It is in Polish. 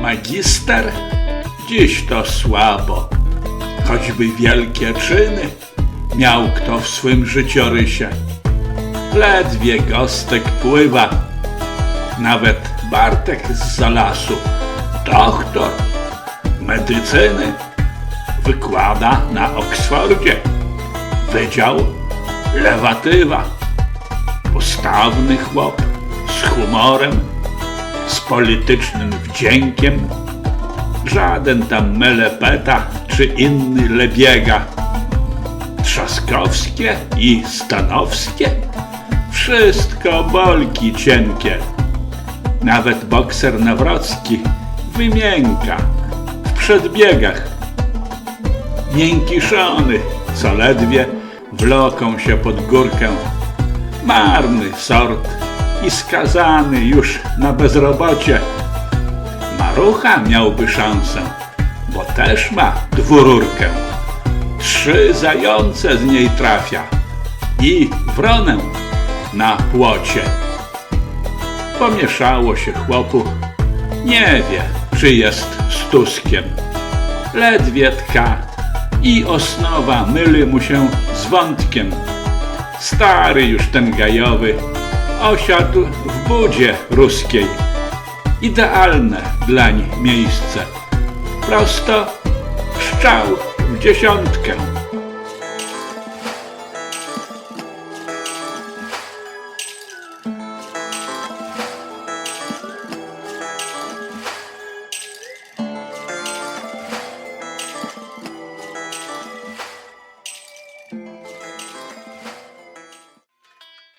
Magister? Dziś to słabo. Choćby wielkie czyny miał kto w swym życiorysie. Ledwie gostek pływa, nawet Bartek z Zalasu, doktor medycyny, wykłada na Oksfordzie. Wydział lewatywa. Postawny chłop z humorem, z politycznym wdziękiem. Żaden tam melepeta czy inny lebiega. Trzaskowskie i stanowskie wszystko bolki cienkie. Nawet bokser Nawrocki wymięka w przedbiegach. Miękiszony, co ledwie wloką się pod górkę. Marny sort i skazany już na bezrobocie. Marucha miałby szansę, bo też ma dwururkę. Trzy zające z niej trafia i wronę na płocie. Pomieszało się chłopu, nie wie, czy jest stuskiem. Ledwie tka i osnowa myli mu się z wątkiem. Stary już ten gajowy osiadł w budzie ruskiej. Idealne dlań miejsce. Prosto szczał w dziesiątkę.